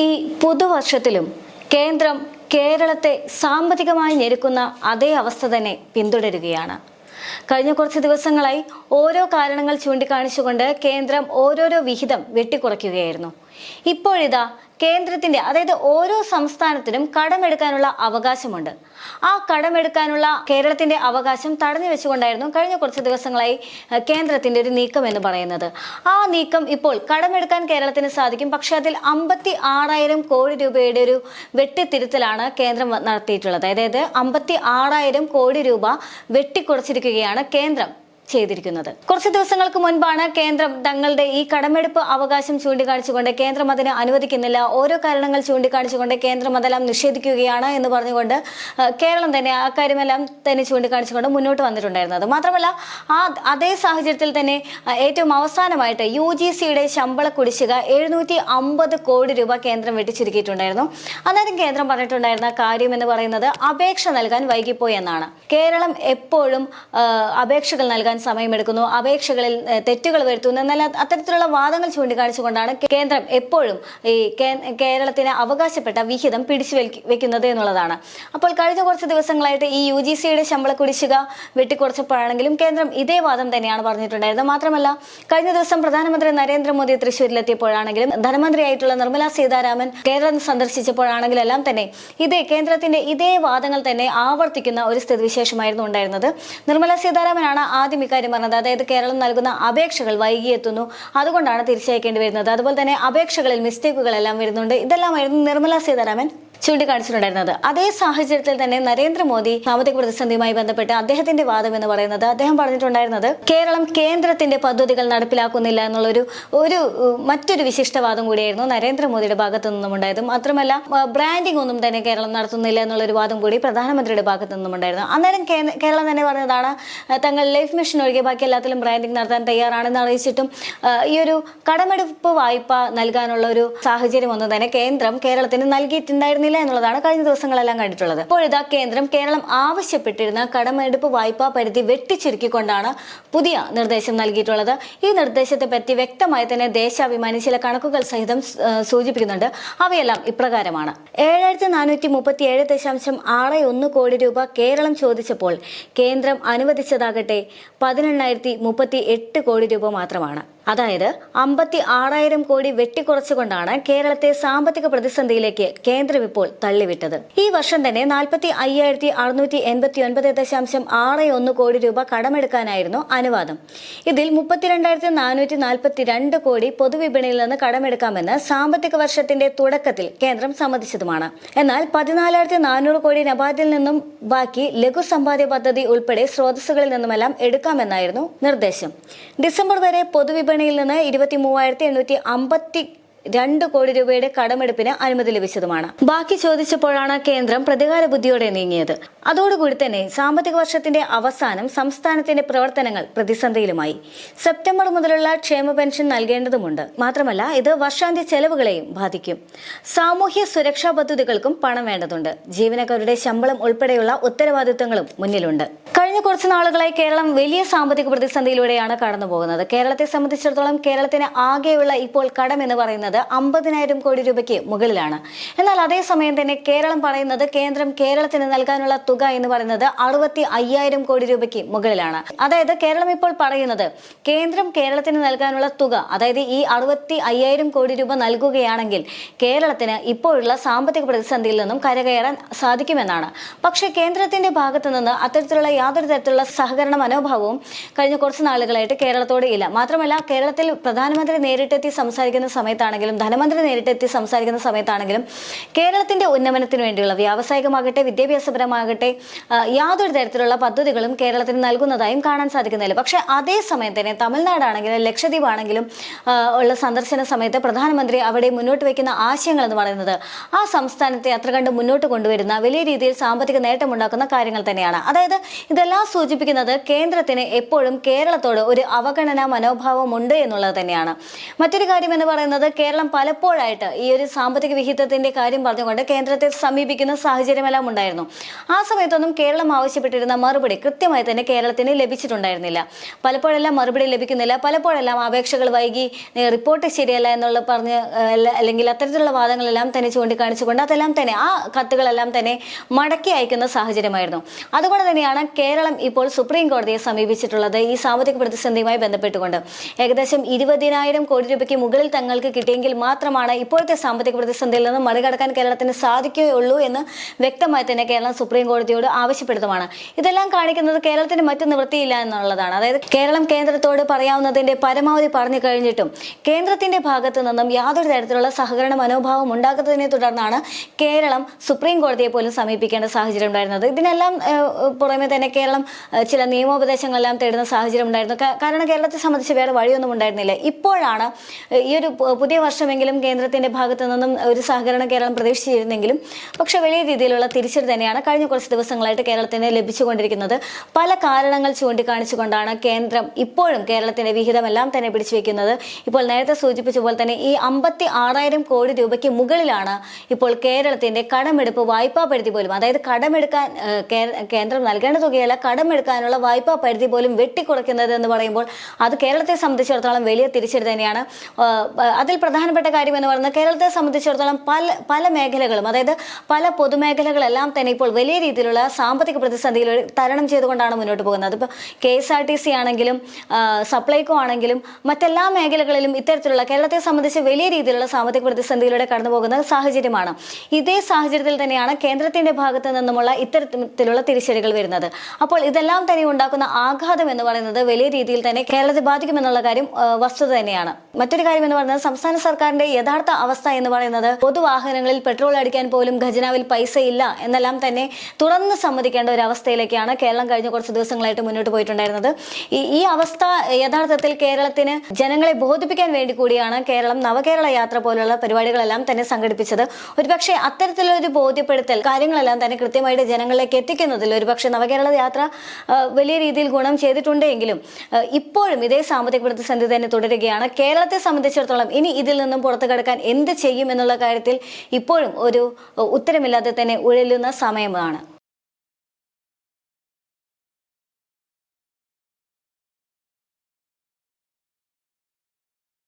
ഈ പുതുവർഷത്തിലും കേന്ദ്രം കേരളത്തെ സാമ്പത്തികമായി ഞെരുക്കുന്ന അതേ അവസ്ഥ തന്നെ പിന്തുടരുകയാണ്. കഴിഞ്ഞ കുറച്ച് ദിവസങ്ങളായി ഓരോ കാരണങ്ങൾ ചൂണ്ടിക്കാണിച്ചുകൊണ്ട് കേന്ദ്രം ഓരോരോ വിഹിതം വെട്ടിക്കുറയ്ക്കുകയായിരുന്നു. ഇപ്പോഴിതാ കേന്ദ്രത്തിന്റെ അതായത് ഓരോ സംസ്ഥാനത്തിനും കടമെടുക്കാനുള്ള അവകാശമുണ്ട്. ആ കടമെടുക്കാനുള്ള കേരളത്തിന്റെ അവകാശം തടഞ്ഞു വെച്ചുകൊണ്ടായിരുന്നു കഴിഞ്ഞ കുറച്ച് ദിവസങ്ങളായി കേന്ദ്രത്തിന്റെ ഒരു നീക്കം എന്ന് പറയുന്നത്. ആ നീക്കം ഇപ്പോൾ കടമെടുക്കാൻ കേരളത്തിന് സാധിക്കും. പക്ഷെ അതിൽ അമ്പത്തി ആറായിരം കോടി രൂപയുടെ ഒരു വെട്ടിത്തിരുത്തലാണ് കേന്ദ്രം നടത്തിയിട്ടുള്ളത്. അതായത് അമ്പത്തി ആറായിരം കോടി രൂപ വെട്ടിക്കുറച്ചിരിക്കുകയാണ് കേന്ദ്രം. ചെയ്തിരിക്കുന്നത്. കുറച്ച് ദിവസങ്ങൾക്ക് മുൻപാണ് കേന്ദ്രം തങ്ങളുടെ ഈ കടമെടുപ്പ് അവകാശം ചൂണ്ടിക്കാണിച്ചുകൊണ്ട് കേന്ദ്രം അതിന് അനുവദിക്കുന്നില്ല. ഓരോ കാരണങ്ങൾ ചൂണ്ടിക്കാണിച്ചുകൊണ്ട് കേന്ദ്രം അതെല്ലാം നിഷേധിക്കുകയാണ് എന്ന് പറഞ്ഞുകൊണ്ട് കേരളം തന്നെ ആ കാര്യമെല്ലാം തന്നെ ചൂണ്ടിക്കാണിച്ചുകൊണ്ട് മുന്നോട്ട് വന്നിട്ടുണ്ടായിരുന്നത്. മാത്രമല്ല ആ അതേ സാഹചര്യത്തിൽ തന്നെ ഏറ്റവും അവസാനമായിട്ട് യു ജി സിയുടെ ശമ്പള കുടിശ്ശിക എഴുന്നൂറ്റി അമ്പത് കോടി രൂപ കേന്ദ്രം വെട്ടിച്ചുരുക്കിയിട്ടുണ്ടായിരുന്നു. അന്നേരം കേന്ദ്രം പറഞ്ഞിട്ടുണ്ടായിരുന്ന കാര്യം എന്ന് പറയുന്നത് അപേക്ഷ നൽകാൻ വൈകിപ്പോയി എന്നാണ്. കേരളം എപ്പോഴും അപേക്ഷകൾ നൽകാൻ സമയമെടുക്കുന്നു. അപേക്ഷകളിൽ തെറ്റുകൾ വരുത്തുന്നു. എന്നാൽ അത് അത്തരത്തിലുള്ള വാദങ്ങൾ ചൂണ്ടിക്കാണിച്ചുകൊണ്ടാണ് കേന്ദ്രം എപ്പോഴും ഈ കേരളത്തിന് അവകാശപ്പെട്ട വിഹിതം പിടിച്ചു വെക്കുന്നത് എന്നുള്ളതാണ്. അപ്പോൾ കഴിഞ്ഞ കുറച്ച് ദിവസങ്ങളായിട്ട് ഈ യു ജി സിയുടെ ശമ്പള കുടിശ്ശിക വെട്ടിക്കുറച്ചപ്പോഴാണെങ്കിലും കേന്ദ്രം ഇതേ വാദം തന്നെയാണ് പറഞ്ഞിട്ടുണ്ടായിരുന്നത്. മാത്രമല്ല കഴിഞ്ഞ ദിവസം പ്രധാനമന്ത്രി നരേന്ദ്രമോദി തൃശ്ശൂരിലെത്തിയപ്പോഴാണെങ്കിലും ധനമന്ത്രിയായിട്ടുള്ള നിർമ്മല സീതാരാമൻ കേരളം സന്ദർശിച്ചപ്പോഴാണെങ്കിലും എല്ലാം തന്നെ ഇതേ കേന്ദ്രത്തിന്റെ ഇതേ വാദങ്ങൾ തന്നെ ആവർത്തിക്കുന്ന ഒരു സ്ഥിതിവിശേഷമായിരുന്നു ഉണ്ടായിരുന്നത്. നിർമ്മല സീതാരാമനാണ് ആദ്യം ഇക്കാര്യം പറഞ്ഞത്. അതായത് കേരളം നൽകുന്ന അപേക്ഷകൾ വൈകിയെത്തുന്നു. അതുകൊണ്ടാണ് തിരിച്ചയക്കേണ്ടി വരുന്നത്. അതുപോലെ തന്നെ അപേക്ഷകളിൽ മിസ്റ്റേക്കുകളെല്ലാം വരുന്നുണ്ട്. ഇതെല്ലാമായിരുന്നു നിർമ്മല സീതാരാമൻ ചൂണ്ടിക്കാണിച്ചിട്ടുണ്ടായിരുന്നത്. അതേ സാഹചര്യത്തിൽ തന്നെ നരേന്ദ്രമോദി സാമ്പത്തിക പ്രതിസന്ധിയുമായി ബന്ധപ്പെട്ട് അദ്ദേഹത്തിന്റെ വാദം എന്ന് പറയുന്നത് അദ്ദേഹം പറഞ്ഞിട്ടുണ്ടായിരുന്നത് കേരളം കേന്ദ്രത്തിന്റെ പദ്ധതികൾ നടപ്പിലാക്കുന്നില്ല എന്നുള്ളൊരു ഒരു മറ്റൊരു വിശിഷ്ടവാദം കൂടിയായിരുന്നു നരേന്ദ്രമോദിയുടെ ഭാഗത്തു നിന്നും ഉണ്ടായത്. മാത്രമല്ല ബ്രാൻഡിംഗ് ഒന്നും തന്നെ കേരളം നടത്തുന്നില്ല എന്നുള്ളൊരു വാദം കൂടി പ്രധാനമന്ത്രിയുടെ ഭാഗത്തു നിന്നും ഉണ്ടായിരുന്നു. അന്നേരം കേരളം തന്നെ പറഞ്ഞതാണ് തങ്ങൾ ലൈഫ് മിഷൻ ഒഴികെ ബാക്കി എല്ലാത്തിലും ബ്രാൻഡിംഗ് നടത്താൻ തയ്യാറാണെന്ന് അറിയിച്ചിട്ടും ഈ ഒരു കടമെടുപ്പ് വായ്പ നൽകാനുള്ള ഒരു സാഹചര്യം ഒന്നും തന്നെ കേന്ദ്രം കേരളത്തിന് നൽകിയിട്ടുണ്ടായിരുന്നില്ല എന്നുള്ളതാണ് കഴിഞ്ഞ ദിവസങ്ങളെല്ലാം കണ്ടിട്ടുള്ളത്. ഇപ്പോഴിതാ കേന്ദ്രം കേരളം ആവശ്യപ്പെട്ടിരുന്ന കടമെടുപ്പ് വായ്പാ പരിധി വെട്ടിച്ചുരുക്കിക്കൊണ്ടാണ് പുതിയ നിർദ്ദേശം നൽകിയിട്ടുള്ളത്. ഈ നിർദ്ദേശത്തെ പറ്റി വ്യക്തമായി തന്നെ ദേശാഭിമാനി ചില കണക്കുകൾ സഹിതം സൂചിപ്പിക്കുന്നുണ്ട്. അവയെല്ലാം ഇപ്രകാരമാണ്. ഏഴായിരത്തി നാനൂറ്റി മുപ്പത്തി ഏഴ് ദശാംശം ആറ് ഒന്ന് കോടി രൂപ കേരളം ചോദിച്ചപ്പോൾ കേന്ദ്രം അനുവദിച്ചതാകട്ടെ പതിനെണ്ണായിരത്തി മുപ്പത്തി എട്ട് കോടി രൂപ മാത്രമാണ്. അതായത് അമ്പത്തി ആറായിരം കോടി വെട്ടിക്കുറച്ചുകൊണ്ടാണ് കേരളത്തെ സാമ്പത്തിക പ്രതിസന്ധിയിലേക്ക് കേന്ദ്രം ഇപ്പോൾ തള്ളിവിട്ടത്. ഈ വർഷം തന്നെ നാൽപ്പത്തി അയ്യായിരത്തി അറുന്നൂറ്റി എൺപത്തി ഒൻപത് ദശാംശം ആറ് ഒന്ന് കോടി രൂപ കടമെടുക്കാനായിരുന്നു അനുവാദം. ഇതിൽ മുപ്പത്തിരണ്ടായിരത്തി നാനൂറ്റി നാൽപ്പത്തി രണ്ട് കോടി പൊതുവിപണിയിൽ നിന്ന് കടമെടുക്കാമെന്ന് സാമ്പത്തിക വർഷത്തിന്റെ തുടക്കത്തിൽ കേന്ദ്രം സമ്മതിച്ചതുമാണ്. എന്നാൽ പതിനാലായിരത്തി നാനൂറ് കോടി നബാദിൽ നിന്നും ബാക്കി ലഘു സമ്പാദ്യ പദ്ധതി ഉൾപ്പെടെ സ്രോതസ്സുകളിൽ നിന്നുമെല്ലാം എടുക്കാമെന്നായിരുന്നു നിർദ്ദേശം. ഡിസംബർ വരെ പൊതുവിപണിയിൽ നിന്ന് ഇരുപത്തി മൂവായിരത്തി എണ്ണൂറ്റി അമ്പത്തി രണ്ട് കോടി രൂപയുടെ കടമെടുപ്പിന് അനുമതി ലഭിച്ചതുമാണ്. ബാക്കി ചോദിച്ചപ്പോഴാണ് കേന്ദ്രം പ്രതികാര ബുദ്ധിയോടെ നീങ്ങിയത്. അതോടുകൂടി തന്നെ സാമ്പത്തിക വർഷത്തിന്റെ അവസാനം സംസ്ഥാനത്തിന്റെ പ്രവർത്തനങ്ങൾ പ്രതിസന്ധിയിലുമായി. സെപ്റ്റംബർ മുതലുള്ള ക്ഷേമ പെൻഷൻ നൽകേണ്ടതുമുണ്ട്. മാത്രമല്ല ഇത് വർഷാന്ത്യ ചെലവുകളെയും ബാധിക്കും. സാമൂഹ്യ സുരക്ഷാ പദ്ധതികൾക്കും പണം വേണ്ടതുണ്ട്. ജീവനക്കാരുടെ ശമ്പളം ഉൾപ്പെടെയുള്ള ഉത്തരവാദിത്തങ്ങളും മുന്നിലുണ്ട്. കഴിഞ്ഞ കുറച്ച് നാളുകളായി കേരളം വലിയ സാമ്പത്തിക പ്രതിസന്ധിയിലൂടെയാണ് കടന്നുപോകുന്നത്. കേരളത്തെ സംബന്ധിച്ചിടത്തോളം കേരളത്തിന് ആകെയുള്ള ഇപ്പോൾ കടം എന്ന് പറയുന്നത് അമ്പതിനായിരം കോടി രൂപയ്ക്ക് മുകളിലാണ്. എന്നാൽ അതേസമയം തന്നെ കേരളം പറയുന്നത് കേന്ദ്രം കേരളത്തിന് നൽകാനുള്ള തുക എന്ന് പറയുന്നത് അറുപത്തി അയ്യായിരം കോടി രൂപയ്ക്ക് മുകളിലാണ്. അതായത് കേരളം ഇപ്പോൾ പറയുന്നത് കേന്ദ്രം കേരളത്തിന് നൽകാനുള്ള തുക അതായത് ഈ അറുപത്തി അയ്യായിരം കോടി രൂപ നൽകുകയാണെങ്കിൽ കേരളത്തിന് ഇപ്പോഴുള്ള സാമ്പത്തിക പ്രതിസന്ധിയിൽ നിന്നും കരകയറാൻ സാധിക്കുമെന്നാണ്. പക്ഷേ കേന്ദ്രത്തിന്റെ ഭാഗത്തു നിന്ന് അത്തരത്തിലുള്ള യാതൊരു തരത്തിലുള്ള സഹകരണ മനോഭാവവും കഴിഞ്ഞ കുറച്ച് നാളുകളായിട്ട് കേരളത്തോട് ഇല്ല. മാത്രമല്ല കേരളത്തിൽ പ്രധാനമന്ത്രി നേരിട്ടെത്തി സംസാരിക്കുന്ന സമയത്താണെങ്കിലും ധനമന്ത്രി നേരിട്ടെത്തി സംസാരിക്കുന്ന സമയത്താണെങ്കിലും കേരളത്തിന്റെ ഉന്നമനത്തിന് വേണ്ടിയുള്ള വ്യാവസായികമാകട്ടെ വിദ്യാഭ്യാസപരമാകട്ടെ യാതൊരു തരത്തിലുള്ള പദ്ധതികളും കേരളത്തിന് നൽകുന്നതായും കാണാൻ സാധിക്കുന്നില്ല. പക്ഷേ അതേസമയം തന്നെ തമിഴ്നാടാണെങ്കിലും ലക്ഷദ്വീപ് ആണെങ്കിലും ഉള്ള സന്ദർശന സമയത്ത് പ്രധാനമന്ത്രി അവിടെ മുന്നോട്ട് വയ്ക്കുന്ന ആശയങ്ങൾ എന്ന് പറയുന്നത് ആ സംസ്ഥാനത്തെ അത്ര കണ്ട് മുന്നോട്ട് കൊണ്ടുവരുന്ന വലിയ രീതിയിൽ സാമ്പത്തിക നേട്ടമുണ്ടാക്കുന്ന കാര്യങ്ങൾ തന്നെയാണ്. അതായത് ഇതെല്ലാം സൂചിപ്പിക്കുന്നത് കേന്ദ്രത്തിന് എപ്പോഴും കേരളത്തോട് ഒരു അവഗണന മനോഭാവം ഉണ്ട് എന്നുള്ളത് തന്നെയാണ്. മറ്റൊരു കാര്യം എന്ന് പറയുന്നത് കേരളം പലപ്പോഴായിട്ട് ഈ ഒരു സാമ്പത്തിക വിഹിതത്തിന്റെ കാര്യം പറഞ്ഞുകൊണ്ട് കേന്ദ്രത്തെ സമീപിക്കുന്ന സാഹചര്യമെല്ലാം ഉണ്ടായിരുന്നു. ആ സമയത്തൊന്നും കേരളം ആവശ്യപ്പെട്ടിരുന്ന മറുപടി കൃത്യമായി തന്നെ കേരളത്തിന് ലഭിച്ചിട്ടുണ്ടായിരുന്നില്ല. പലപ്പോഴെല്ലാം മറുപടി ലഭിക്കുന്നില്ല. പലപ്പോഴെല്ലാം അപേക്ഷകൾ വൈകി റിപ്പോർട്ട് ശരിയല്ല എന്നുള്ള പറഞ്ഞ് അല്ലെങ്കിൽ അത്തരത്തിലുള്ള വാദങ്ങളെല്ലാം തന്നെ ചൂണ്ടിക്കാണിച്ചുകൊണ്ട് അതെല്ലാം തന്നെ ആ കത്തുകളെല്ലാം തന്നെ മടക്കി അയക്കുന്ന സാഹചര്യമായിരുന്നു. അതുകൊണ്ട് തന്നെയാണ് കേരളം ഇപ്പോൾ സുപ്രീം കോടതിയെ സമീപിച്ചിട്ടുള്ളത് ഈ സാമ്പത്തിക പ്രതിസന്ധിയുമായി ബന്ധപ്പെട്ടുകൊണ്ട്. ഏകദേശം ഇരുപതിനായിരം കോടി രൂപയ്ക്ക് മുകളിൽ തങ്ങൾക്ക് കിട്ടിയെങ്കിൽ മാത്രമാണ് ഇപ്പോഴത്തെ സാമ്പത്തിക പ്രതിസന്ധിയിൽ നിന്ന് മറികടക്കാൻ കേരളത്തിന് സാധിക്കുകയുള്ളൂ എന്ന് വ്യക്തമായി തന്നെ കേരളം സുപ്രീം കോടതിയോട് ആവശ്യപ്പെടുത്തുമാണ് ഇതെല്ലാം കാണിക്കുന്നത് കേരളത്തിന് മറ്റു നിവൃത്തിയില്ല എന്നുള്ളതാണ്. അതായത് കേരളം കേന്ദ്രത്തോട് പറയാവുന്നതിന്റെ പരമാവധി പറഞ്ഞു കഴിഞ്ഞിട്ടും കേന്ദ്രത്തിന്റെ ഭാഗത്തു നിന്നും യാതൊരു തരത്തിലുള്ള സഹകരണ മനോഭാവം ഉണ്ടാകുന്നതിനെ തുടർന്നാണ് കേരളം സുപ്രീം കോടതിയെ പോലും സമീപിക്കേണ്ട സാഹചര്യം ഉണ്ടായിരുന്നത്. ഇതിനെല്ലാം പുറമെ തന്നെ കേരളം ചില നിയമോപദേശങ്ങളെല്ലാം തേടുന്ന സാഹചര്യം ഉണ്ടായിരുന്നു. കാരണം കേരളത്തെ സംബന്ധിച്ച് വേറെ വഴിയൊന്നും ഉണ്ടായിരുന്നില്ല. ഇപ്പോഴാണ് ഈ ഒരു പുതിയ വർഷമെങ്കിലും കേന്ദ്രത്തിന്റെ ഭാഗത്തു നിന്നും ഒരു സഹകരണ കേരളം പ്രതീക്ഷിച്ചിരുന്നെങ്കിലും പക്ഷെ വലിയ രീതിയിലുള്ള തിരിച്ചടി തന്നെയാണ് കഴിഞ്ഞ കുറച്ച് ദിവസങ്ങളായിട്ട് കേരളത്തിന് ലഭിച്ചുകൊണ്ടിരിക്കുന്നത്. പല കാരണങ്ങൾ ചൂണ്ടിക്കാണിച്ചുകൊണ്ടാണ് കേന്ദ്രം ഇപ്പോഴും കേരളത്തിന്റെ വിഹിതമെല്ലാം തന്നെ പിടിച്ചു വെക്കുന്നത് ഇപ്പോൾ നേരത്തെ സൂചിപ്പിച്ച പോലെ തന്നെ ഈ അമ്പത്തി ആറായിരം കോടി രൂപയ്ക്ക് മുകളിലാണ് ഇപ്പോൾ കേരളത്തിന്റെ കടമെടുപ്പ് വായ്പാ പരിധി പോലും. അതായത് കടമെടുക്കാൻ കേന്ദ്രം നൽകേണ്ട തുകയല്ല കടമെടുക്കാനുള്ള വായ്പാ പരിധി പോലും വെട്ടിക്കുറയ്ക്കുന്നത് എന്ന് പറയുമ്പോൾ അത് കേരളത്തെ സംബന്ധിച്ചിടത്തോളം വലിയ തിരിച്ചടി തന്നെയാണ്. അതിൽ അതിൽ പ്രധാനപ്പെട്ട കാര്യം എന്ന് പറയുന്നത് കേരളത്തെ സംബന്ധിച്ചിടത്തോളം പല പല മേഖലകളും അതായത് പല പൊതുമേഖലകളെല്ലാം തന്നെ ഇപ്പോൾ വലിയ രീതിയിലുള്ള സാമ്പത്തിക പ്രതിസന്ധിയിൽ തരണം ചെയ്തുകൊണ്ടാണ് മുന്നോട്ട് പോകുന്നത്. അതിപ്പോൾ K S R T C ആണെങ്കിലും സപ്ലൈകോ ആണെങ്കിലും മറ്റെല്ലാ മേഖലകളിലും ഇത്തരത്തിലുള്ള കേരളത്തെ സംബന്ധിച്ച് വലിയ രീതിയിലുള്ള സാമ്പത്തിക പ്രതിസന്ധിയിലൂടെ കടന്നു പോകുന്ന സാഹചര്യമാണ്. ഇതേ സാഹചര്യത്തിൽ തന്നെയാണ് കേന്ദ്രത്തിന്റെ ഭാഗത്ത് നിന്നുമുള്ള ഇത്തരത്തിലുള്ള തിരിച്ചടികൾ വരുന്നത്. അപ്പോൾ ഇതെല്ലാം തന്നെ ഉണ്ടാക്കുന്ന ആഘാതം എന്ന് പറയുന്നത് വലിയ രീതിയിൽ തന്നെ കേരളത്തെ ബാധിക്കുമെന്നുള്ള കാര്യം വസ്തുത തന്നെയാണ്. മറ്റൊരു കാര്യം എന്ന് പറയുന്നത് സംസ്ഥാന സർക്കാരിന്റെ യഥാർത്ഥ അവസ്ഥ എന്ന് പറയുന്നത് പൊതുവാഹനങ്ങളിൽ പെട്രോൾ അടിക്കാൻ പോലും ഖജനാവിൽ പൈസ ഇല്ല എന്നെല്ലാം തന്നെ തുറന്ന് സമ്മതിക്കേണ്ട ഒരു അവസ്ഥയിലേക്കാണ് കേരളം കഴിഞ്ഞ കുറച്ച് ദിവസങ്ങളായിട്ട് മുന്നോട്ട് പോയിട്ടുണ്ടായിരുന്നത്. ഈ അവസ്ഥ യഥാർത്ഥത്തിൽ കേരളത്തിന് ജനങ്ങളെ ബോധിപ്പിക്കാൻ വേണ്ടി കൂടിയാണ് കേരളം നവകേരള യാത്ര പോലുള്ള പരിപാടികളെല്ലാം തന്നെ സംഘടിപ്പിച്ചത്. ഒരുപക്ഷെ അത്തരത്തിലൊരു ബോധ്യപ്പെടുത്തൽ കാര്യങ്ങളെല്ലാം തന്നെ കൃത്യമായിട്ട് ജനങ്ങളിലേക്ക് എത്തിക്കുന്നതിൽ ഒരുപക്ഷെ നവകേരള യാത്ര വലിയ രീതിയിൽ ഗുണം ചെയ്തിട്ടുണ്ടെങ്കിലും ഇപ്പോഴും ഇതേ സാമ്പത്തിക പ്രതിസന്ധി തന്നെ തുടരുകയാണ്. കേരളത്തെ സംബന്ധിച്ചിടത്തോളം ഇനി ഇതിൽ നിന്നും പുറത്തു കടക്കാൻ എന്ത് ചെയ്യും എന്നുള്ള കാര്യത്തിൽ ഇപ്പോഴും ഒരു ഉത്തരമില്ലാതെ തന്നെ ഉഴലുന്ന സമയമാണ്.